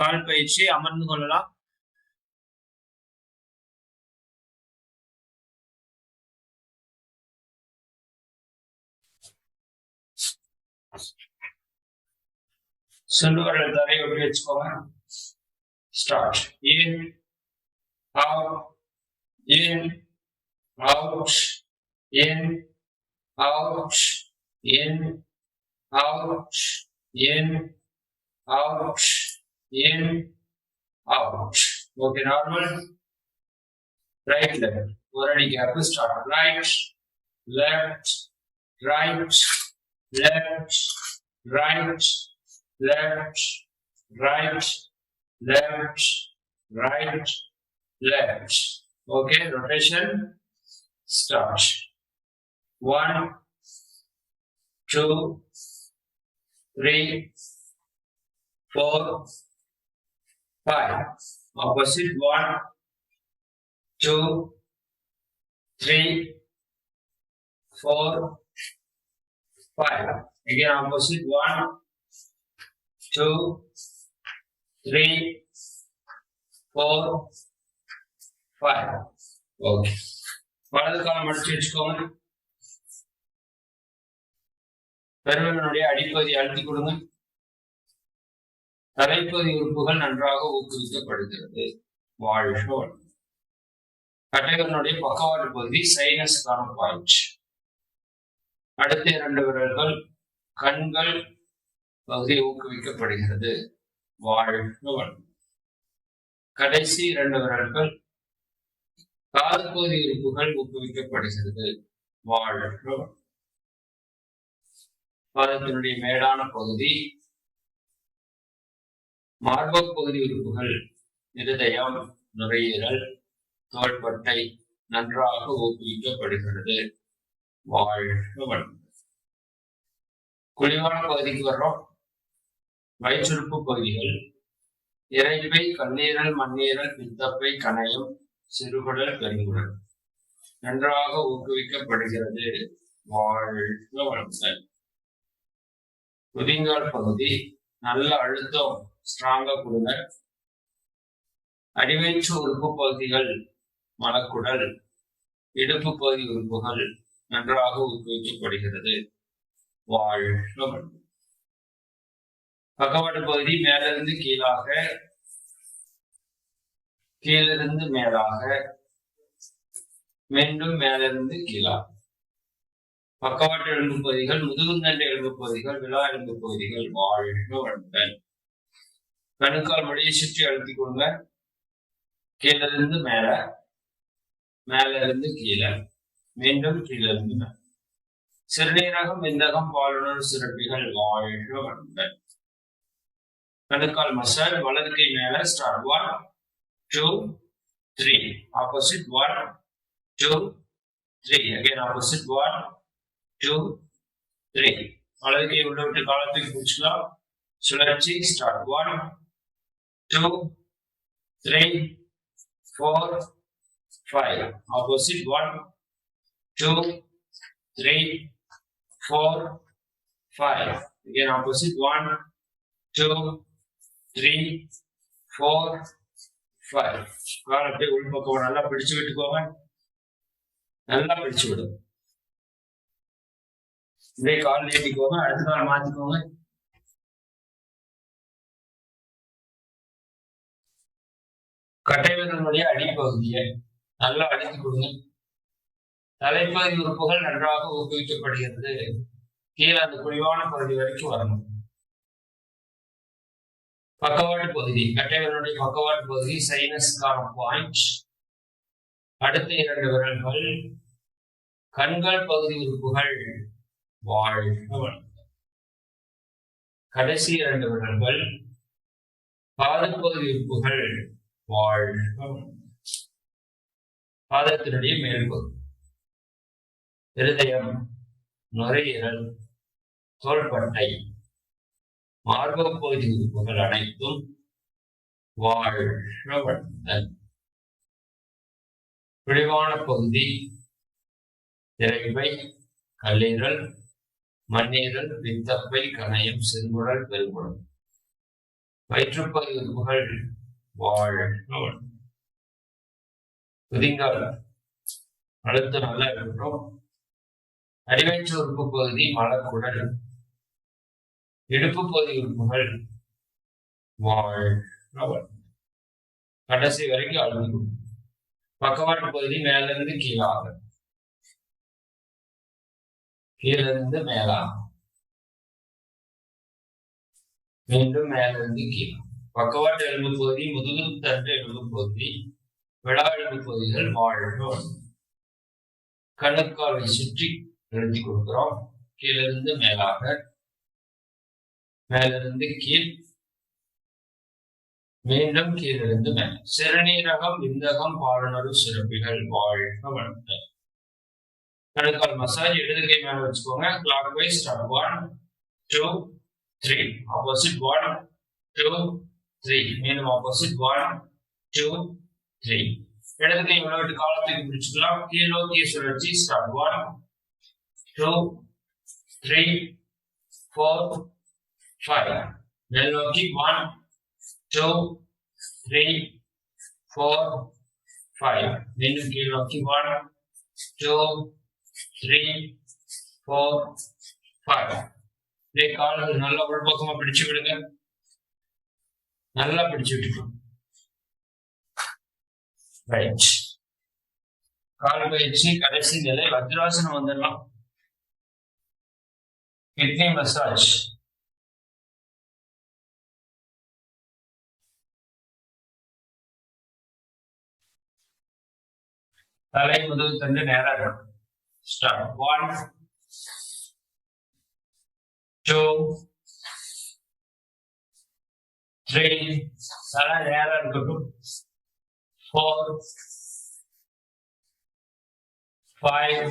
கால் பயிற்சி அமர்ந்து கொள்ளலாம். சொல்லுவர்கள் தரையை ஒட்டி வச்சுக்கோங்க. Start in out in out in out in out in out. in, out. Okay, normal. Right, left. Already gap is start. Right, left, right, left, right, left, right, left, right, left. Okay, rotation start. One, two, three, four, five. Opposite one, two, three, four, five. Again opposite one, two, three, four, five. Okay. வலது காலம் மடிச்சு வச்சுக்கோங்க பெருவனுடைய அடிப்பகுதி அழுத்தி கொடுங்க தலைப்பதி உறுப்புகள் நன்றாக ஊக்குவிக்கப்படுகிறது. வாழ்கோல் கட்டைவனுடைய பக்கவாட்டு பகுதி சைனஸ்கான பாயிண்ட் அடுத்த இரண்டு விரல்கள் கண்கள் பகுதி ஊக்குவிக்கப்படுகிறது. வாழ்கோல் கடைசி இரண்டு விரல்கள் காது பகுதி உறுப்புகள் ஊக்குவிக்கப்படுகிறது. வாழ்கோல் பாதத்தினுடைய மேடான பகுதி மார்பக பகுதி உறுப்புகள் இருதயம் நுரையீரல் தோள்பட்டை நன்றாக ஊக்குவிக்கப்படுகிறது. வாழ்க குழிவான பகுதிக்கு வர்றோம். வயிற்றுறுப்பு பகுதிகள். இறைப்பை கல்லீரல் மண்ணீரல் பித்தப்பை கணையம் சிறுகுடல் பெருங்குடல் நன்றாக ஊக்குவிக்கப்படுகிறது. வாழ்க வளங்கள் குதிங்கால் பகுதி. நல்ல அழுத்தம். ஸ்ட்ராங்கா கொடுங்க. அடிவயிற்று உறுப்பு பகுதிகள் மலக்குடல் இடுப்பு பகுதி உறுப்புகள் நன்றாக ஊக்குவிக்கப்படுகிறது வாழ்க பக்கவாட்டு பகுதி மேலிருந்து கீழாக கீழிருந்து மேலாக மீண்டும் மேலிருந்து கீழாக. பக்கவாட்டு எலும்பு பகுதிகள் முதுகுந்தண்டு எலும்பு பகுதிகள் விழா எலும்பு பகுதிகள் வாழ்க வளமுடன். கணுக்கால் முடியை சுற்றி அழுத்தி கொடுங்க. கீழிருந்து மேல மேல இருந்து கீழே. மீண்டும் கீழிருந்து மேல. சிறுநீரகம் விந்தகம் பாலுணர் சிறப்பிகள் வாழ்க வளமுடன். கணுக்கால் மசாஜ் வலதுக்கை மேல start one two three opposite one two three again opposite one two three வலதுக்கை உள்ள விட்டு காலத்துக்கு பிடிச்சிக்கலாம். சுழற்சி start one two three four five opposite one two three four five again opposite one two three four five. கால் அப்படியே உள்பக்கம் நல்லா பிடிச்சு விட்டுக்கோங்க. நல்லா பிடிச்சு விடும் அப்படியே கால் நீட்டிக்கோங்க. அடுத்த நாள் மாத்திக்கோங்க. கட்டைவிரலுடைய அடிப்பகுதியை நல்லா அழுத்தி கொடுங்க. தலைப்பகுதி உறுப்புகள் நன்றாக ஊக்குவிக்கப்படுகிறது. கீழே அந்த குழிவான பகுதி வரைக்கும் வரணும். பக்கவாட்டு பகுதி கட்டைவிரலுடைய பக்கவாட்டு பகுதி சைனஸ்கான பாயிண்ட் அடுத்த இரண்டு விரல்கள் கண்கள் பகுதி உறுப்புகள் வாழ்க கடைசி இரண்டு விரல்கள் பாதுப்பகுதி உறுப்புகள் வாழ்க பாதத்தினுடைய மேல்பகுதி இருதயம் நுரையீரல் தோள்பட்டை மார்பகப்பகுதி உறுப்புகள் அனைத்தும் வாழ்க வளமுடன். விழிவான பகுதி திரைவை கல்லீரல் மண்ணீரல் பித்தப்பை கணையம் செங்குடல் பெருங்குடல். வயிற்றுப்பகுதி உறுப்புகள் வாழ் குதிங்கால் அழுத்தம் நல்லா இருக்கட்டும் அடிவயிற்று உறுப்பு பகுதி மலக்குடல் இடுப்பு பகுதி உறுப்புகள் வாழ் கடைசி வரைக்கும் அழுகும் பக்கவாட்டு பகுதி மேல இருந்து கீழாக. கீழிருந்து இருந்து மீண்டும் மேலிருந்து கீழே பக்கவாட்டு எலும்பு பகுதி முதுகு தண்டு எலும்பு பகுதி விழா எலும்பு பகுதிகள் வாழ்வு கணுக்காலை சுற்றி எழுதி கொடுக்கிறோம். கீழிருந்து மேலாக மேலிருந்து கீழ் மீண்டும் கீழிருந்து மேல். சிறுநீரகம் விந்தகம் பாலுணர்வு சுரப்பிகள் வாழ்க வளர்த்த கணுக்கால் மசாஜ் இடது கை மேல வச்சுக்கோங்க. Clockwise one two three opposite one two three மேலும் ஆப்போசிட் ஒன் டூ த்ரீ இடத்துல கை விளையாட்டு காலத்துக்கு முடிச்சுக்கலாம் கீழ்நோக்கிய சுழற்சி start one two three four five மேல் நோக்கி one two three four five மீண்டும் கீழ் நோக்கி one two three four five இதே கால்கள் நல்ல உள்பக்கமா பிடிச்சு விடுங்க. நல்லா பிடிச்சு விட்டுக்கலாம் ரைட் கால் பயிற்சி கடைசி நிலை வஜ்ராசனம் வந்துடலாம். கிட்னி மசாஜ் தலை முதல் தந்து நேரா இருக்கும் ஸ்டார்ட் ஒன் டூ த்ரீ தலை நேரா இருக்கட்டும் ஃபோர் five,